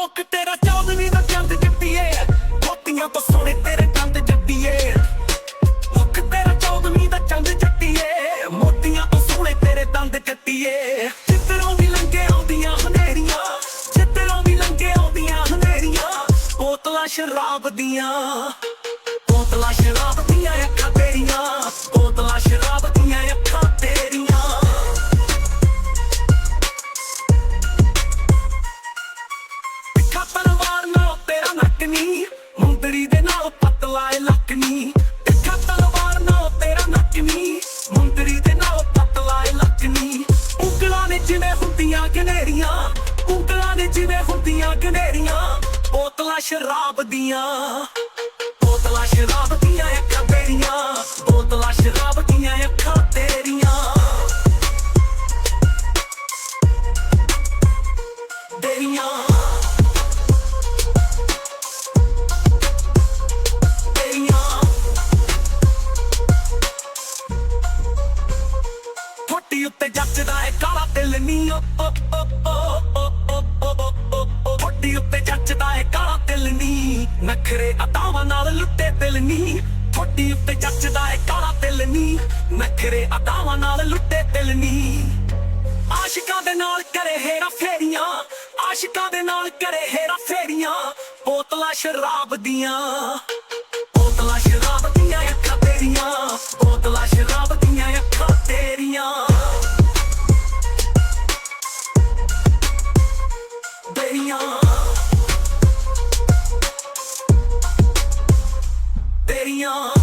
ਮੁੱਕ ਤੇਰਾ ਚੌਦਵੀਂ ਦਾ ਚੰਦ ਜੱਟੀਏ। ਮੋਤੀਆਂ ਤੋਂ ਸੋਹਣੇ ਤੇਰੇ ਚੰਦ ਜੱਟੀਏ। ਮੁੱਕ ਤੇਰਾ ਚੌਦਵੀਂ ਦਾ ਚੰਦ ਜੱਟੀਏ। ਮੋਤੀਆਂ ਤੋਂ ਸੋਹਣੇ ਤੇਰੇ ਦੰਦ ਜੱਟੀਏ। ਚਿੱਤਰੋਂ ਵੀ ਲੰਗੇ ਆਉਂਦੀਆਂ ਹਨੇਰੀਆਂ। ਚਿੱਤਰੋਂ ਵੀ ਲੰਘੇ ਆਉਂਦੀਆਂ ਹਨੇਰੀਆਂ। ਬੋਤਲਾਂ ਸ਼ਰਾਬ ਦੀਆਂ। ਨੀ ਮੁੰਦਰੀ ਦੇ ਨਾਲ ਪਤਲਾ ਏ ਲੱਕ ਨੀ। ਤਿੱਖਾ ਤਲਵਾਰ ਨਾਲ ਤੇਰਾ ਨੱਕ ਨੀ। ਮੁੰਦਰੀ ਦੇ ਨਾਲ ਪਤਲਾ ਏ ਲੱਕ ਨੀ। ਉਂਗਲਾਂ ਨੇ ਜਿਵੇਂ ਹੁੰਦੀਆਂ ਗਨੇਰੀਆਂ। ਉਂਗਲਾਂ ਨੇ ਜਿਵੇਂ ਹੁੰਦੀਆਂ ਗਨੇਰੀਆਂ। ਬੋਤਲਾਂ ਸ਼ਰਾਬ ਦੀਆਂ। ਬੋਤਲਾਂ ਸ਼ਰਾਬ ਦੀਆਂ ਅੱਖਾਂ ਤੇਰੀਆਂ। ਬੋਤਲਾਂ ਸ਼ਰਾਬ ਦੀਆਂ ਅੱਖਾਂ ਤੇਰੀਆਂ। ਤੇਰੀਆਂ। ਨਖਰੇ ਅਤਾਵਾਂ ਨਾਲ ਲੁੱਟੇ ਦਿਲ ਨੀ। ਥੋੜੀ ਉੱਤੇ ਜੱਜਦਾ ਏ ਕਾਲਾ ਦਿਲ ਨੀ। ਨਖਰੇ ਅਦਾਵਾਂ ਨਾਲ ਲੁੱਟੇ ਦਿਲ ਨੀ। ਆਸ਼ਿਕਾਂ ਦੇ ਨਾਲ ਕਰੇ ਹੇਰਾ ਫੇਰੀਆਂ। ਆਸ਼ਿਕਾਂ ਦੇ ਨਾਲ ਕਰੇ ਹੇਰਾ ਫੇਰੀਆਂ। ਬੋਤਲਾਂ ਸ਼ਰਾਬ ਦੀਆਂ। ਬੋਤਲਾਂ ਸ਼ਰਾਬ ਦੀਆਂ ਅੱਖਾਂ ਤੇਰੀਆਂ। ਬੋਤਲਾਂ ਸ਼ਰਾਬ ਦੀਆਂ ਅੱਖਾਂ ਤੇਰੀਆਂ। ਤੇਰੀਆਂ on.